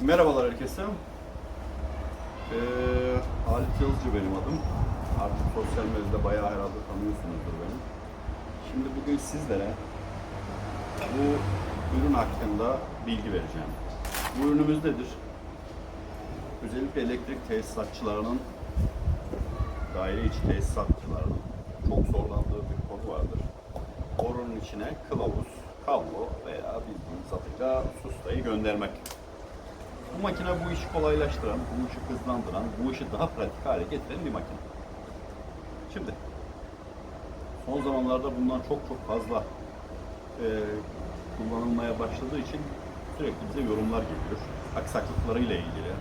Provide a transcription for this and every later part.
Merhabalar herkese. Ee, Halit Yazıcı benim adım. Artık sosyal medyada bayağı herhalde tanıyorsunuzdur beni. Şimdi bugün sizlere bu ürün hakkında bilgi vereceğim. Bu ürünümüz nedir? Özellikle elektrik tesisatçılarının, daire içi tesisatçılarının çok zorlandığı bir konu vardır. Borunun içine kılavuz, kablo veya bildiğiniz adıyla sustayı göndermek. Bu makine bu işi kolaylaştıran, bu işi hızlandıran, bu işi daha pratik hale getiren bir makine. Şimdi, son zamanlarda bundan çok çok fazla e, kullanılmaya başladığı için sürekli bize yorumlar geliyor. Aksaklıklarıyla ilgili,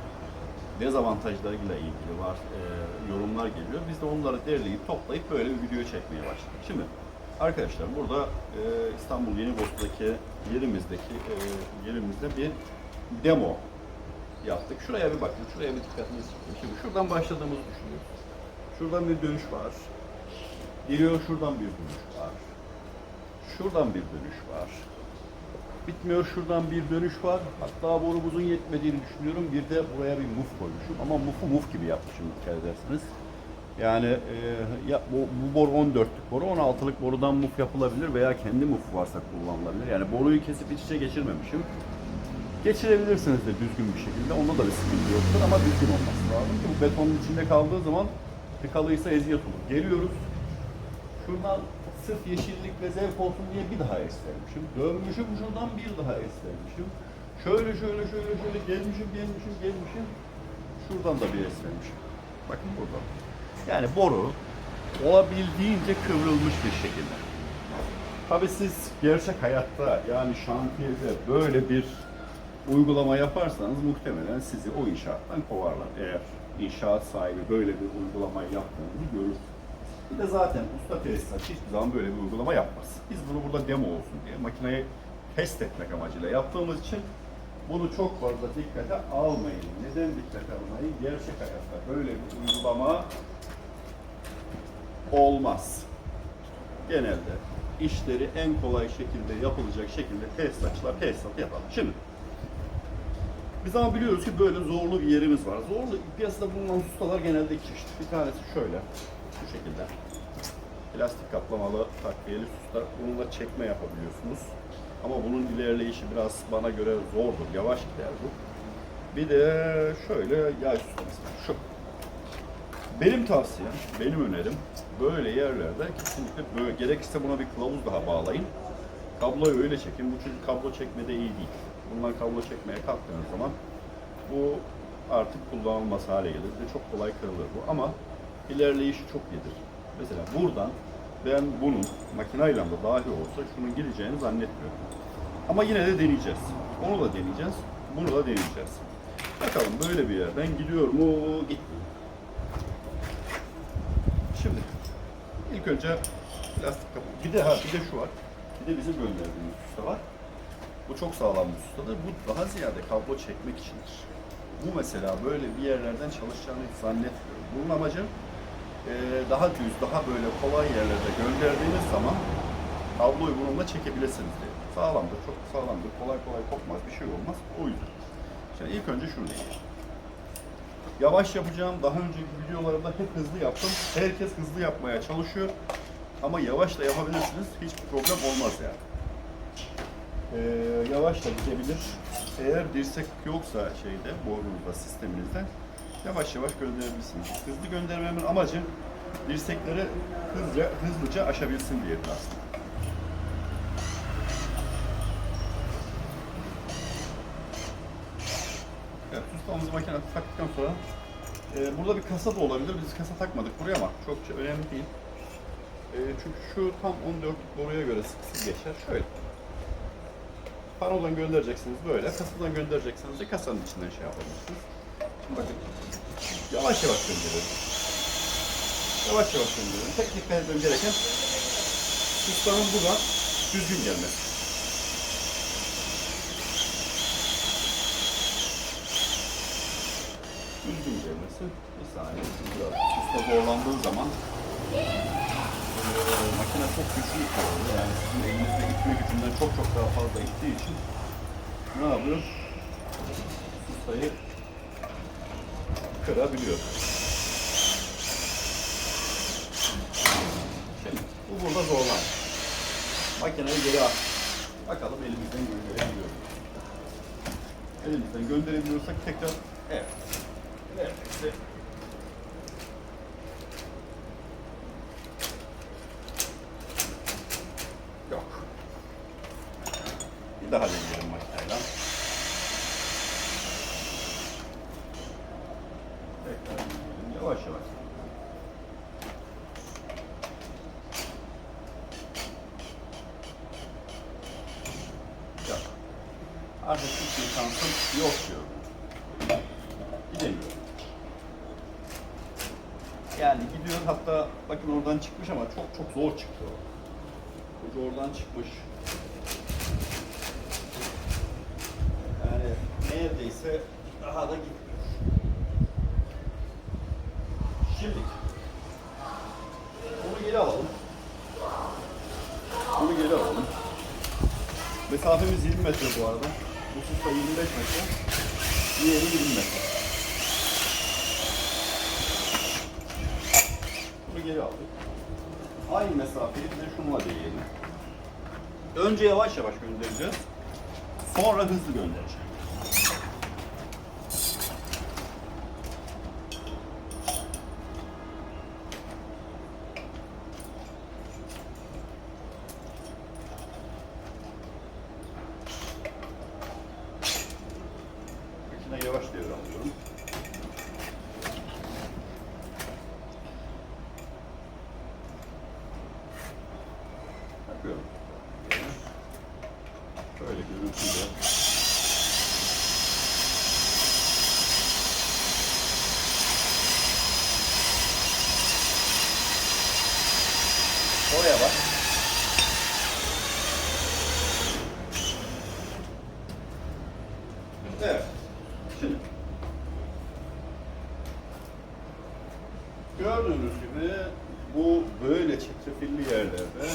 dezavantajlarıyla ilgili var e, yorumlar geliyor. Biz de onları derleyip toplayıp böyle bir video çekmeye başladık. Şimdi arkadaşlar burada e, İstanbul Yenibolu'daki yerimizdeki e, yerimizde bir demo yaptık. Şuraya bir bakın, şuraya bir dikkatinizi çekin. Şimdi şuradan başladığımızı düşünüyoruz. Şuradan bir dönüş var. Geliyor şuradan bir dönüş var. Şuradan bir dönüş var. Bitmiyor şuradan bir dönüş var. Hatta borumuzun yetmediğini düşünüyorum. Bir de buraya bir muf koymuşum. Ama mufu muf gibi yapmışım dikkat ederseniz. Yani e, ya, bu, bu boru 14'lük boru, 16'lık borudan muf yapılabilir veya kendi mufu varsa kullanılabilir. Yani boruyu kesip iç içe geçirmemişim. Geçirebilirsiniz de düzgün bir şekilde. Onda da bir sıkıntı yoktur ama düzgün olması lazım ki bu betonun içinde kaldığı zaman tıkalıysa eziyet olur. Geliyoruz. Şuradan sırf yeşillik ve zevk olsun diye bir daha esvermişim. Dönmüşüm şuradan bir daha esvermişim. Şöyle şöyle şöyle şöyle gelmişim gelmişim gelmişim. Şuradan da bir esvermişim. Bakın burada. Yani boru olabildiğince kıvrılmış bir şekilde. Tabii siz gerçek hayatta yani şantiyede böyle bir uygulama yaparsanız muhtemelen sizi o inşaattan kovarlar. Eğer inşaat sahibi böyle bir uygulamayı yaptığınızı görür. Bir de zaten usta tesisatçı hiçbir zaman böyle bir uygulama yapmaz. Biz bunu burada demo olsun diye makineyi test etmek amacıyla yaptığımız için bunu çok fazla dikkate almayın. Neden dikkate almayın? Gerçek hayatta böyle bir uygulama olmaz. Genelde işleri en kolay şekilde yapılacak şekilde tesisatçılar tesisat yapar. Şimdi biz ama biliyoruz ki böyle zorlu bir yerimiz var. Zorlu piyasada bulunan ustalar genelde iki çeşit. Bir tanesi şöyle, şu şekilde. Plastik kaplamalı takviyeli süsler. Bununla çekme yapabiliyorsunuz. Ama bunun ilerleyişi biraz bana göre zordur. Yavaş gider bu. Bir de şöyle yay süsü mesela. Şu. Benim tavsiyem, benim önerim böyle yerlerde kesinlikle böyle gerekirse buna bir kılavuz daha bağlayın. Kabloyu öyle çekin. Bu çünkü kablo çekmede iyi değil. Bundan kablo çekmeye kalktığınız zaman bu artık kullanılmaz hale gelir ve çok kolay kırılır bu. Ama ilerleyişi çok iyidir. Mesela buradan ben bunun makinayla da dahi olsa şunun gireceğini zannetmiyorum. Ama yine de deneyeceğiz. Onu da deneyeceğiz. Bunu da deneyeceğiz. Bakalım böyle bir yerden gidiyor mu, gitmiyor. Şimdi ilk önce plastik kapı. Bir de ha bir de şu var. Bir de bizim gönderdiğimiz usta var. Bu çok sağlam bir ustadır. Bu daha ziyade kablo çekmek içindir. Bu mesela böyle bir yerlerden çalışacağını hiç zannetmiyorum. Bunun amacı e, daha düz, daha böyle kolay yerlerde gönderdiğiniz zaman kabloyu bununla çekebilirsiniz diye. Sağlamdır, çok sağlamdır. Kolay kolay kopmaz, bir şey olmaz. O yüzden. Şimdi ilk önce şunu diyeyim. Yavaş yapacağım. Daha önceki videolarımda hep hızlı yaptım. Herkes hızlı yapmaya çalışıyor. Ama yavaş da yapabilirsiniz. Hiçbir problem olmaz yani. Ee, yavaş da gidebilir. Eğer dirsek yoksa şeyde, borunuzda, sisteminizde yavaş yavaş gönderebilirsiniz. Hızlı göndermemin amacı dirsekleri hızlıca, hızlıca aşabilsin diye aslında. Evet, sustamızı makine taktıktan sonra e, burada bir kasa da olabilir. Biz kasa takmadık buraya ama çok önemli değil. E, çünkü şu tam 14'lük boruya göre sıksız geçer. Şöyle. Panodan göndereceksiniz böyle. Kasadan göndereceksiniz de kasanın içinden şey yapabilirsiniz. Bakın. Yavaş yavaş gönderiyorum. Yavaş yavaş gönderiyorum. Tek dikkat etmem gereken sustanın buradan düzgün gelmesi. Düzgün gelmesi. Bir saniye. Biraz usta zorlandığı zaman Ee, makine çok güçlü oluyor. Yani sizin elinizde itme gücünden çok çok daha fazla ittiği için ne yapıyor? ustayı kırabiliyor. Şimdi bu burada zorlan. Makineyi geri at. Bakalım elimizden gönderebiliyor? Elimizden gönderebiliyorsak tekrar evet. Neredeyse Yok. Bir daha deneyelim makineyle. Tekrar deneyelim. Yavaş yavaş. Artık hiçbir şansım yok diyorum. Gidemiyorum. Yani gidiyor hatta bakın oradan çıkmış ama çok çok zor çıktı o. Ucu oradan çıkmış. Yani neredeyse daha da gitmiyor. Şimdi bunu geri alalım. Bunu geri alalım. Mesafemiz 20 metre bu arada. Bu susta 25 metre. Diğeri 20 metre. Bunu geri aldık. Aynı mesafeyi bir de şununla deneyelim. Önce yavaş yavaş göndereceğiz. Sonra hızlı göndereceğim. Makine yavaş devralıyorum. Yapıyorum. Böyle görüntüyle. Oraya bak. Evet. Şimdi. Gördüğünüz gibi bu böyle çetrefilli yerlerde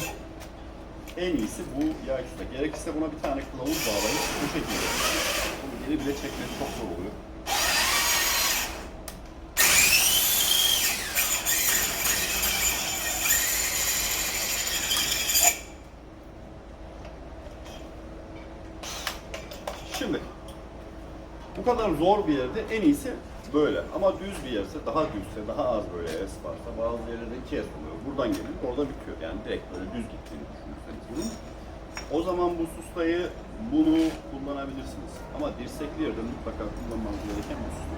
en iyisi bu yağ kesmek. Gerekirse buna bir tane kılavuz bağlayıp bu şekilde. Bunu geri bile çekmek çok zor oluyor. Şimdi bu kadar zor bir yerde en iyisi böyle. Ama düz bir yerse, daha düzse, daha az böyle es varsa bazı yerlerde iki es oluyor. Buradan gelip orada bitiyor. Yani direkt böyle düz gittiğini düşünürseniz bunun. O zaman bu sustayı bunu kullanabilirsiniz. Ama dirsekli yerde mutlaka kullanmanız gereken bir susta.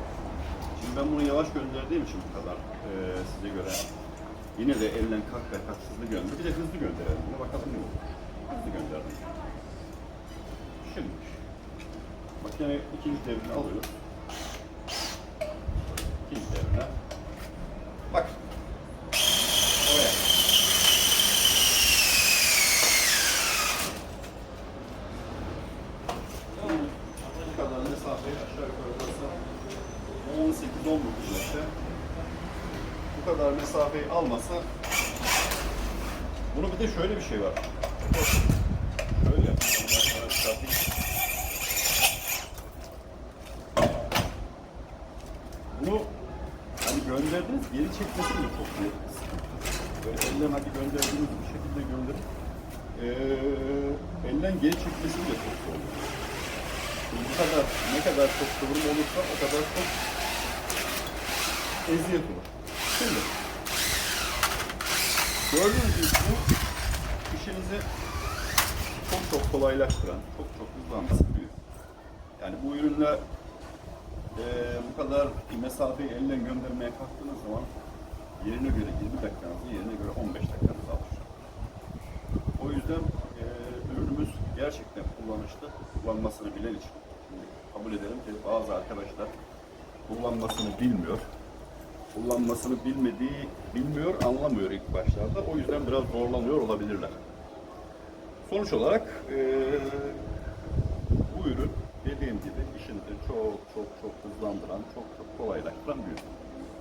Şimdi ben bunu yavaş gönderdiğim için bu kadar eee, size göre yine de elden kalk ve kalk hızlı gönder. Bir de hızlı gönderelim. Buna bakalım ne olur. Hızlı gönderdim. Şimdi makine ikinci devrini alıyoruz. İkinci devrine. Bak. Oraya. Bu kadar mesafeyi aşağı yukarı burası 18-19 metre. Bu kadar mesafeyi almasa bunu bir de şöyle bir şey var. Şöyle çıkartayım. Bunu hani gönderdiniz geri çekmesi de çok büyük. Böyle elden hadi gönderdiğiniz bir şekilde gönderip eee elden geri çekmesi de çok zor. Bu kadar ne kadar çok kıvrım olursa o kadar çok eziyet olur. Şimdi gördüğünüz gibi bu işinizi çok çok kolaylaştıran, çok çok hızlandırıyor. Yani bu ürünle eee, bu kadar mesafeyi elden göndermeye kalktığınız zaman yerine göre 20 dakikanızı yerine göre 15 dakikanızı alır. O yüzden eee, ürünümüz gerçekten kullanışlı, kullanmasını bilen için. Kabul edelim ki bazı arkadaşlar kullanmasını bilmiyor. Kullanmasını bilmediği, bilmiyor, anlamıyor ilk başlarda. O yüzden biraz zorlanıyor olabilirler. Sonuç olarak eee, bu ürün dediğim gibi işinizi çok çok çok hızlandıran, çok çok kolaylaştıran bir ürün.